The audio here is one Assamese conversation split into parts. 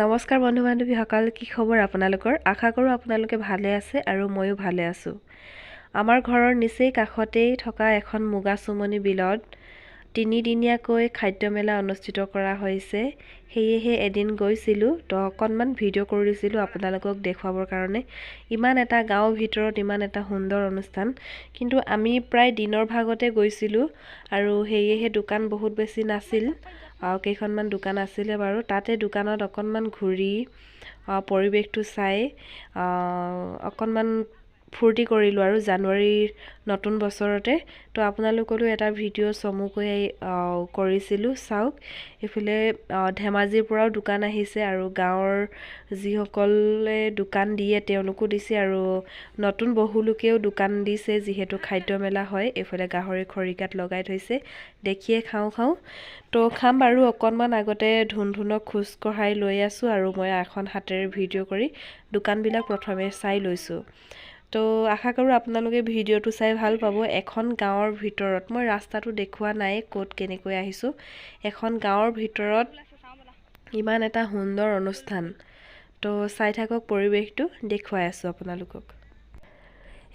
নমস্কাৰ বন্ধু বান্ধৱীসকল কি খবৰ আপোনালোকৰ? আশা কৰোঁ আপোনালোকে ভালে আছে আৰু ময়ো ভালে আছোঁ। আমাৰ ঘৰৰ নিচেই কাষতেই থকা এখন মুগা চুমনি বিলত তিনিদিনীয়াকৈ খাদ্যমেলা অনুষ্ঠিত কৰা হৈছে। সেয়েহে এদিন গৈছিলোঁ তো অকণমান ভিডিঅ' কৰিছিলোঁ আপোনালোকক দেখুৱাবৰ কাৰণে। ইমান এটা গাঁৱৰ ভিতৰত ইমান এটা সুন্দৰ অনুষ্ঠান। কিন্তু আমি প্ৰায় দিনৰ ভাগতে গৈছিলোঁ আৰু সেয়েহে দোকান বহুত বেছি নাছিল। আৰু কেইখনমান দোকান আছিলে বাৰু। তাতে দোকানত অকণমান ঘূৰি পৰিৱেশটো চাই অকণমান ফূৰ্তি কৰিলোঁ আৰু জানুৱাৰীৰ নতুন বছৰতে। তো আপোনালোকলৈও এটা ভিডিঅ' চমুকৈ কৰিছিলোঁ। চাওক এইফালে ধেমাজিৰ পৰাও দোকান আহিছে আৰু গাঁৱৰ যিসকলে দোকান দিয়ে তেওঁলোকো দিছে আৰু নতুন বহুলোকেও দোকান দিছে যিহেতু খাদ্য মেলা হয়। এইফালে গাহৰি খৰিকাত লগাই থৈছে। দেখিয়ে খাওঁ খাওঁ। তো খাম বাৰু অকণমান আগতে ধুন ধুনক খোজ কঢ়াই লৈ আছোঁ আৰু মই এখন হাতেৰে ভিডিঅ' কৰি দোকানবিলাক প্ৰথমে চাই লৈছোঁ। তো আশা কৰোঁ আপোনালোকে ভিডিঅ'টো চাই ভাল পাব। এখন গাঁৱৰ ভিতৰত মই ৰাস্তাটো দেখুওৱা নাই ক'ত কেনেকৈ আহিছোঁ। এখন গাঁৱৰ ভিতৰত ইমান এটা সুন্দৰ অনুষ্ঠান। তো চাই থাকক পৰিৱেশটো দেখুৱাই আছোঁ আপোনালোকক।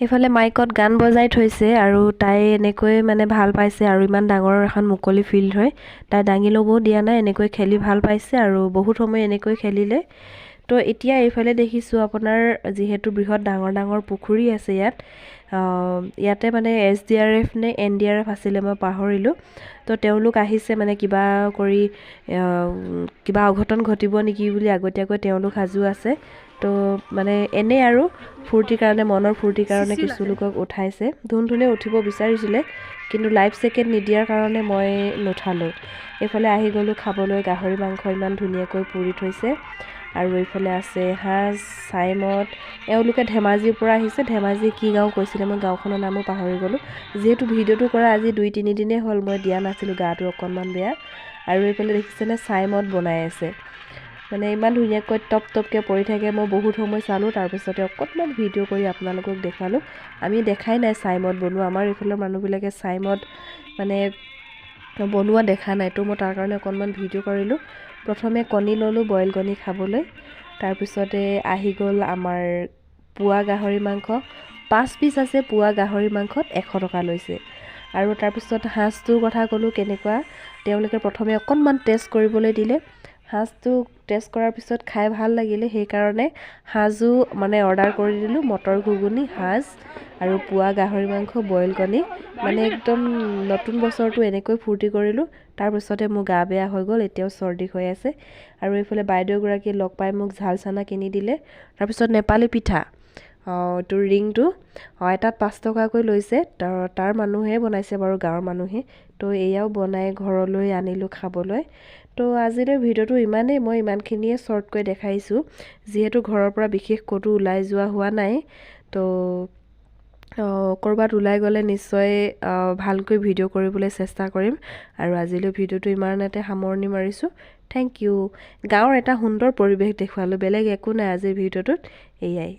এইফালে মাইকত গান বজাই থৈছে আৰু তাই এনেকৈ মানে ভাল পাইছে আৰু ইমান ডাঙৰ এখন মুকলি ফিল্ড হয়। তাই দাঙি ল'বও দিয়া নাই এনেকৈ খেলি ভাল পাইছে আৰু বহুত সময় এনেকৈ খেলিলে। তো এতিয়া এইফালে দেখিছোঁ আপোনাৰ যিহেতু বৃহৎ ডাঙৰ ডাঙৰ পুখুৰী আছে ইয়াত ইয়াতে মানে এছ ডি আৰ এফ নে এন ডি আৰ এফ আছিলে মই পাহৰিলোঁ। তো তেওঁলোক আহিছে মানে কিবা কৰি কিবা অঘটন ঘটিব নেকি বুলি আগতীয়াকৈ তেওঁলোক সাজু আছে। তো মানে এনেই আৰু ফূৰ্তিৰ কাৰণে মনৰ ফূৰ্তিৰ কাৰণে কিছু লোকক উঠাইছে। ধুন ধুনে উঠিব বিচাৰিছিলে কিন্তু লাইফ জেকেট নিদিয়াৰ কাৰণে মই নুঠালোঁ। এইফালে আহি গ'লোঁ খাবলৈ গাহৰি মাংস ইমান ধুনীয়াকৈ পুৰি থৈছে। আৰু এইফালে আছে সাজ চাইমদ এওঁলোকে ধেমাজিৰ পৰা আহিছে। ধেমাজি কি গাঁও কৈছিলে মই গাঁওখনৰ নামো পাহৰি গ'লোঁ। যিহেতু ভিডিঅ'টো কৰা আজি দুই তিনিদিনেই হ'ল মই দিয়া নাছিলোঁ গাটো অকণমান বেয়া। আৰু এইফালে দেখিছেনে চাইমদ বনাই আছে। মানে ইমান ধুনীয়াকৈ টপ টপকৈ পৰি থাকে মই বহুত সময় চালোঁ। তাৰপিছতে অকণমান ভিডিঅ' কৰি আপোনালোকক দেখুৱালোঁ আমি দেখাই নাই চাইমদ বনোৱা। আমাৰ এইফালৰ মানুহবিলাকে চাইমদ মানে বনোৱা দেখা নাই। তো মই তাৰ কাৰণে অকণমান ভিডিঅ' কৰিলোঁ। প্ৰথমে কণী ল'লোঁ বইল কণী খাবলৈ। তাৰপিছতে আহি গ'ল আমাৰ পোৱা গাহৰি মাংস। পাঁচ পিচ আছে পোৱা গাহৰি মাংসত এশ টকা লৈছে। আৰু তাৰপিছত সাজটোৰ কথা ক'লোঁ কেনেকুৱা। তেওঁলোকে প্ৰথমে অকণমান টেষ্ট কৰিবলৈ দিলে। সাজটো টেষ্ট কৰাৰ পিছত খাই ভাল লাগিলে সেইকাৰণে সাজো মানে অৰ্ডাৰ কৰি দিলোঁ মটৰ ঘুগুনি সাজ আৰু পোৱা গাহৰি মাংস বইল কণী। মানে একদম নতুন বছৰটো এনেকৈ ফূৰ্তি কৰিলোঁ তাৰপিছতে মোৰ গা বেয়া হৈ গ'ল এতিয়াও চৰ্দি হৈ আছে। আৰু এইফালে বাইদেউগৰাকীয়ে লগ পাই মোক ঝাল চানা কিনি দিলে। তাৰপিছত নেপালী পিঠা এইটো ৰিংটো এটাত পাঁচ টকাকৈ লৈছে তাৰ মানুহে বনাইছে বাৰু গাঁৱৰ মানুহে। তো এয়াও বনাই ঘৰলৈ আনিলোঁ খাবলৈ। তো আজিলৈ ভিডিঅ'টো ইমানেই। মই ইমানখিনিয়ে শ্বৰ্টকৈ দেখাইছোঁ। যিহেতু ঘৰৰ পৰা বিশেষ ক'তো ওলাই যোৱা হোৱা নাই। তো ক'ৰবাত ওলাই গ'লে নিশ্চয় ভালকৈ ভিডিঅ' কৰিবলৈ চেষ্টা কৰিম। আৰু আজিলৈ ভিডিঅ'টো ইমানতে সামৰণি মাৰিছোঁ। Thank you. গাঁৱৰ এটা সুন্দৰ পৰিৱেশ দেখুৱালোঁ। বেলেগ একো নাই আজিৰ ভিডিঅ'টোত। এয়াই।